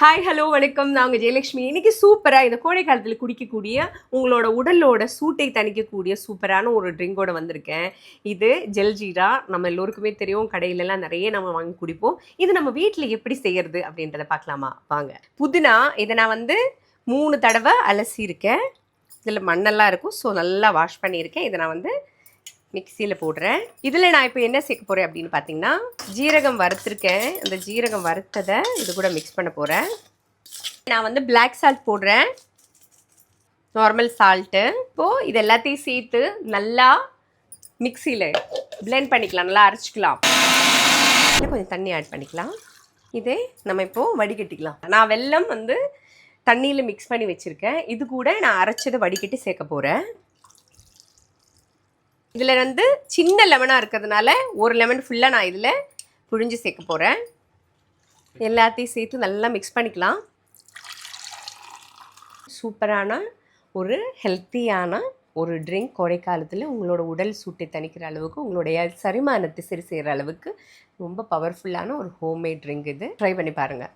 Hi hello வணக்கம். நான் உங்கள் ஜெயலட்சுமி. இன்றைக்கி சூப்பராக இந்த கோடை காலத்தில் குடிக்கக்கூடிய உங்களோட உடலோட சூட்டை தணிக்கக்கூடிய சூப்பரான ஒரு ட்ரிங்கோட வந்திருக்கேன். இது ஜல்ஜீரா நம்ம எல்லோருக்குமே தெரியும் கடையிலலாம் நிறைய நம்ம வாங்கி குடிப்போம். இது நம்ம வீட்டில் எப்படி செய்கிறது அப்படின்றத பார்க்கலாமா? வாங்க. புதினா இதை நான் வந்து மூணு தடவை அலசியிருக்கேன். இதில் மண்ணெல்லாம் இருக்கும் ஸோ நல்லா வாஷ் பண்ணியிருக்கேன். இதை நான் வந்து மிக்சியில் போடுறேன். இதில் நான் இப்போ என்ன சேர்க்க போகிறேன் அப்படின்னு பார்த்தீங்கன்னா ஜீரகம் வறுத்துருக்கேன். அந்த ஜீரகம் வறுத்ததை இது கூட மிக்ஸ் பண்ண போகிறேன் நான் வந்து பிளாக் சால்ட் போடுறேன். நார்மல் சால்ட்டு இப்போது இது எல்லாத்தையும் சேர்த்து நல்லா மிக்சியில் பிளெண்ட் பண்ணிக்கலாம். நல்லா அரைச்சிக்கலாம். இன்னும் கொஞ்சம் தண்ணி ஆட் பண்ணிக்கலாம். இதே நம்ம இப்போது வடிகட்டிக்கலாம். நான் வெல்லம் வந்து தண்ணியில் மிக்ஸ் பண்ணி வச்சுருக்கேன். இது கூட நான் அரைச்சதை வடிகட்டி சேர்க்க போகிறேன் இதில் வந்து சின்ன லெமனாக இருக்கிறதுனால ஒரு லெமன் ஃபுல்லாக நான் இதில் புழிஞ்சு சேர்க்க போகிறேன் எல்லாத்தையும் சேர்த்து நல்லா மிக்ஸ் பண்ணிக்கலாம். சூப்பரான ஒரு ஹெல்த்தியான ஒரு ட்ரிங்க் கோடைக்காலத்தில் உங்களோட உடல் சூட்டை தணிக்கிற அளவுக்கு உங்களுடைய சரிமானத்தை சரி செய்கிற அளவுக்கு ரொம்ப பவர்ஃபுல்லான ஒரு ஹோம்மேட் ட்ரிங்க் இது. ட்ரை பண்ணி பாருங்கள்